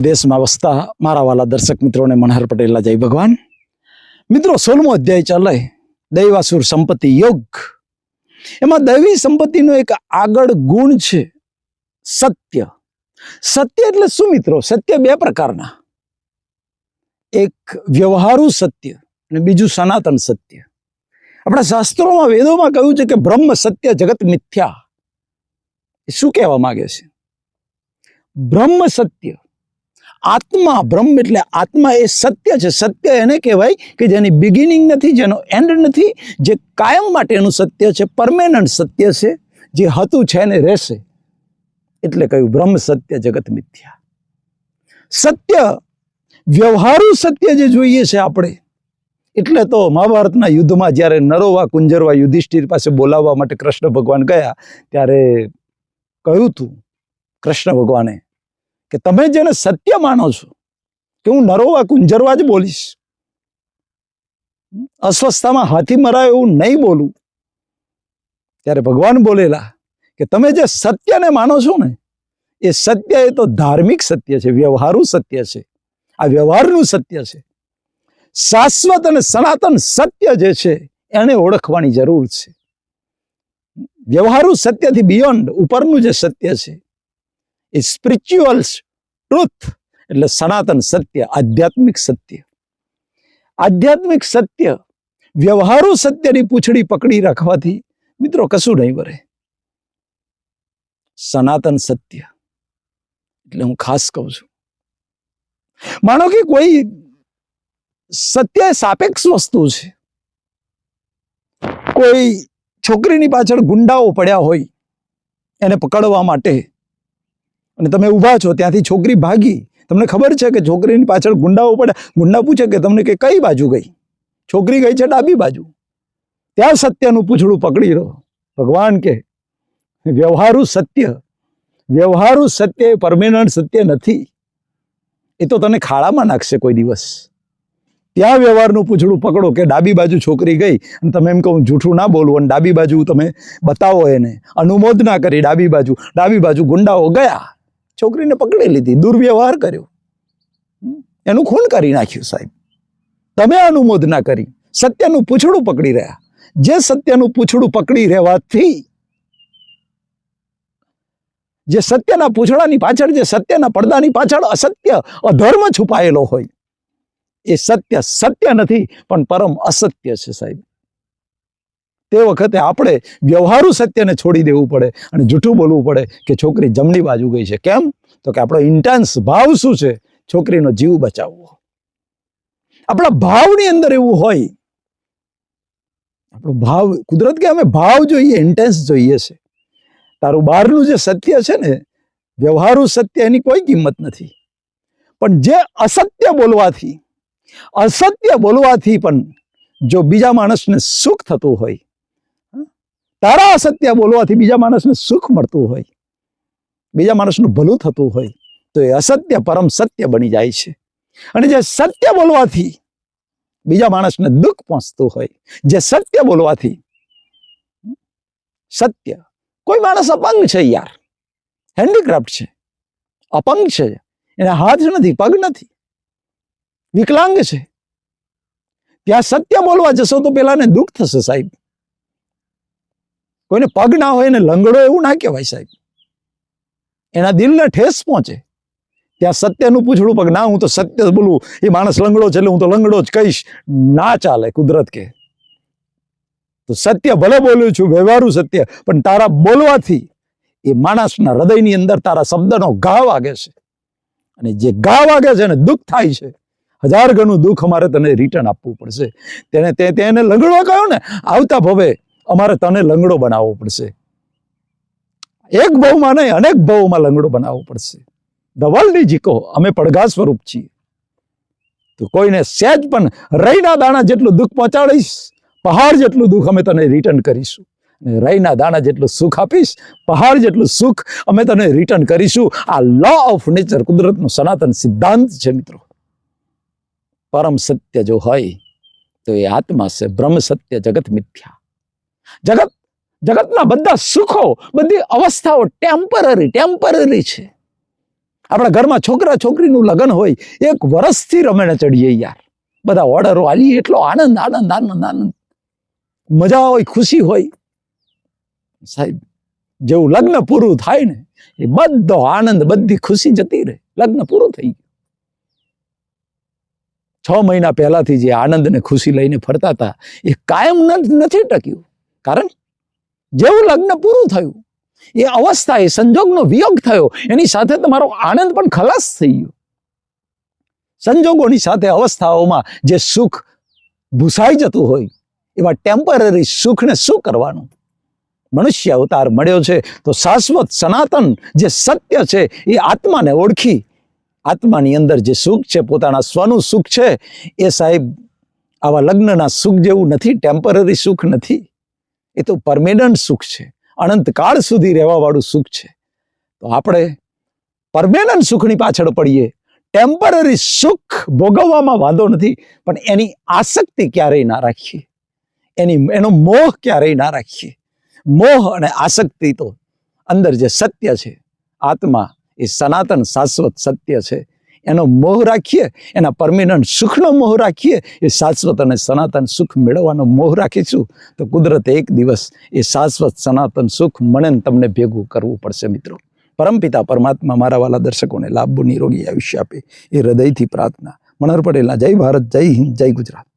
દેશમાં વસતા મારા વાલા દર્શક મિત્રોને મનહર પટેલના જય ભગવાન. મિત્રો સોલમો અધ્યાય ચાલે, દૈવાસુર સંપત્તિ યોગ. એમાં દૈવી સંપત્તિનો એક આગળ ગુણ છે સત્ય. સત્ય એટલે શું મિત્રો? સત્ય બે પ્રકારના. એક વ્યવહારુ સત્ય અને બીજું સનાતન સત્ય. આપણા શાસ્ત્રોમાં, વેદોમાં કહ્યું છે કે બ્રહ્મ, સત્ય, જગત મિથ્યા. શું કહેવા માંગે છે? બ્રહ્મ સત્ય આત્મા બ્રહ્મ એટલે આત્મા એ સત્ય છે. સત્ય એને કહેવાય કે જેની બિગિનિંગ નથી, જેનો એન્ડ નથી, જે કાયમ માટેનું સત્ય છે. પરમેનન્ટ સત્ય છે. જે હતું છે ને રહેશે. એટલે કહ્યું બ્રહ્મ સત્ય જગત મિથ્યા. સત્ય વ્યવહારુ સત્ય જે જોઈએ છે આપણે, એટલે તો મહાભારતના યુદ્ધમાં જ્યારે નરોવા કુંજરવા યુધિષ્ઠિર પાસે બોલાવવા માટે કૃષ્ણ ભગવાન ગયા, ત્યારે કહ્યું હતું કૃષ્ણ ભગવાને કે તમે જેને સત્ય માનો છો કે હું નરોવા કુંજરવા જ બોલીશ. અસ્વસ્થામાં હાથી મરાય એવું નહીં બોલું. ત્યારે ભગવાન બોલેલા કે તમે જે સત્યને માનો છો ને, એ સત્ય એ તો ધાર્મિક સત્ય છે, વ્યવહારુ સત્ય છે. આ વ્યવહારનું સત્ય છે. શાશ્વત અને સનાતન સત્ય જે છે, એને ઓળખવાની જરૂર છે. વ્યવહારુ સત્યથી બિયોન્ડ ઉપરનું જે સત્ય છે એ ટ્રુથ એટલે સનાતન સત્ય, આધ્યાત્મિક સત્ય. આધ્યાત્મિક સત્ય, વ્યવહારુ સત્યની પૂછડી પકડી રાખવાથી મિત્રો કશું નહીં વરે. સનાતન સત્ય. એટલે હું ખાસ કહું છું. માનો કે કોઈ સત્ય સાપેક્ષ વસ્તુ છે. કોઈ છોકરીની પાછળ ગુંડાઓ પડ્યા હોય, એને પકડવા માટે અને તમે ઊભા છો, ત્યાંથી છોકરી ભાગી. તમને ખબર છે કે છોકરીની પાછળ ગુંડાઓ પડે ગુંડા પૂછે કે તમને કે કઈ બાજુ ગઈ? છોકરી ગઈ છે ડાબી બાજુ. ત્યાં સત્યનું પૂછડું પકડી રહો ભગવાન કે, વ્યવહારુ સત્ય. વ્યવહારુ સત્ય એ પરમેનન્ટ સત્ય નથી. એ તો તને ખાડામાં નાખશે કોઈ દિવસ. ત્યાં વ્યવહારનું પૂછડું પકડો કે ડાબી બાજુ છોકરી ગઈ. અને તમે એમ કહું જૂઠું ના બોલવું અને ડાબી બાજુ તમે બતાવો એને. અનુમોદ ના કરી ડાબી બાજુ. ડાબી બાજુ ગુંડાઓ ગયા. છોકરીને પકડી લીધી દુર્વ્યવહાર કર્યો. એનું ખૂન કરી નાખ્યું સાહેબ. તમે અનુમોદ ના કરી. સત્યનું પૂછડું પકડી રહ્યા. જે સત્યનું પૂછડું પકડી રહેવાથી જે સત્યના પૂછડાની પાછળ જે સત્યના પડદાની પાછળ અસત્ય અધર્મ છુપાયેલો હોય. એ સત્ય સત્ય નથી પણ પરમ અસત્ય છે સાહેબ. તે વખતે આપણે વ્યવહારુ સત્યને છોડી દેવું પડે અને જૂઠું બોલવું પડે કે છોકરી જમણી બાજુ ગઈ છે. કેમ? તો કે આપણો ઇન્ટેન્સ ભાવ શું છે? છોકરીનો જીવ બચાવવો. આપણા ભાવની અંદર એવું હોય. આપણો ભાવ, કુદરત કે અમે ભાવ જોઈએ ઇન્ટેન્સ જોઈએ છે. તારું બહારનું જે સત્ય છે ને, વ્યવહારુ સત્ય એની કોઈ કિંમત નથી. પણ જે અસત્ય બોલવાથી અસત્ય બોલવાથી પણ જો બીજા માણસને સુખ થતું હોય? તારા અસત્ય બોલવાથી બીજા માણસને સુખ મળતું હોય, બીજા માણસનું ભલું થતું હોય, તો એ અસત્ય પરમ સત્ય બની જાય છે. અને જે સત્ય બોલવાથી બીજા માણસને દુઃખ પહોંચતું હોય, જે સત્ય બોલવાથી સત્ય, કોઈ માણસ અપંગ છે યાર હેન્ડીક્રાફ્ટ છે, અપંગ છે, એને હાથ નથી, પગ નથી, વિકલાંગ છે. ત્યાં સત્ય બોલવા જશો તો પેલાને દુઃખ થશે સાહેબ. કોઈને પગ ના હોય એને લંગડો એવું ના કહેવાય સાહેબ. એના દિલને ઠેસ પહોંચે. ત્યાં સત્યનું પૂછડું પગ, ના, હું તો સત્ય બોલું. એ માણસ લંગડો છે એટલે હું તો લંગડો જ કહીશ. ના ચાલે કુદરત કે. તો સત્ય ભલે બોલ્યું છું, વ્યવહારું સત્ય, પણ તારા બોલવાથી એ માણસના હૃદયની અંદર તારા શબ્દનો ઘા વાગે છે. અને જે ઘા વાગે છે ને દુઃખ થાય છે, હજાર ગણું દુઃખ અમારે તને રિટર્ન આપવું પડશે. તેને તે તેને લંગડો કહ્યો ને, આવતા ભવે અમારે તને લંગડો બનાવવો પડશે. એક ભાવમાં નહીં, અનેક ભાવમાં લંગડો બનાવવો પડશે. ધવલની જીકો અમે પડઘા સ્વરૂપ છીએ. તો કોઈને સહેજ પણ રઈના દાણા જેટલું દુઃખ પહોંચાડીશ, પહાડ જેટલું દુઃખ અમે તને રિટર્ન કરીશું. રઈના દાણા જેટલું સુખ આપીશ, પહાડ જેટલું સુખ અમે તને રિટર્ન કરીશું. આ લો ઓફ નેચર કુદરતનો સનાતન સિદ્ધાંત છે મિત્રો. પરમ સત્ય જો હોય, તો એ આત્મા છે બ્રહ્મ સત્ય જગત મિથ્યા. જગત જગતના બધા સુખો, બધી અવસ્થાઓ ટેમ્પરરી ટેમ્પરરી છે. આપણા ઘરમાં છોકરા, છોકરીનું લગ્ન હોય, એક વર્ષથી રમેણે ચડીએ યાર. બધા ઓર્ડરો આલી એટલો આનંદ આનંદ આનંદ આનંદ. મજા હોય, ખુશી હોય. સાહેબ, જેવું લગ્ન પૂરું થાય ને, એ બધો આનંદ, બધી ખુશી જતી રહે. લગ્ન પૂરું થઈ ગયું. છ મહિના પહેલાથી જે આનંદ ને ખુશી લઈને ફરતા હતા, એ કાયમ નથી ટક્યું. કારણ જેવું લગ્ન પૂરું થયું, એ અવસ્થા એ સંજોગનો વિયોગ થયો, એની સાથે તમારો આનંદ પણ ખલાસ થઈ ગયો. સંજોગોની સાથે અવસ્થાઓમાં જે સુખ ભૂસાઈ જતું હોય, એવા ટેમ્પરરી સુખને શું કરવાનું? મનુષ્ય અવતાર મળ્યો છે, તો શાશ્વત સનાતન જે સત્ય છે, એ આત્માને ઓળખી, આત્માની અંદર જે સુખ છે, પોતાના સ્વનું સુખ છે, એ સાહેબ, આવા લગ્નના સુખ જેવું નથી ટેમ્પરરી સુખ નથી. એ તો પરમેનન્ટ સુખ છે. અનંતકાળ સુધી રહેવાવાળું સુખ છે. તો આપણે પરમેનન્ટ સુખની પાછળ પડીએ. ટેમ્પરરી સુખ ભોગવવામાં વાંધો નથી, પણ એની આસક્તિ ક્યારેય ના રાખીએ. એની, એનો મોહ ક્યારેય ના રાખીએ. મોહ અને આસક્તિ તો અંદર જે સત્ય છે, આત્મા એ સનાતન, શાશ્વત સત્ય છે. એનો મોહ રાખીએ, એના પરમિનન્ટ સુખનો મોહ રાખીએ, એ શાશ્વત અને સનાતન સુખ મેળવવાનો મોહ રાખીશું તો કુદરતે એક દિવસ એ શાશ્વત, સનાતન સુખ મને તમને ભેગું કરવું પડશે મિત્રો. પરમપિતા પરમાત્મા મારા વાલા દર્શકોને લાભો નિરોગી આયુષ્ય આપે એ હૃદયથી પ્રાર્થના. મણર પડેલા જય ભારત, જય હિન્દ, જય ગુજરાત.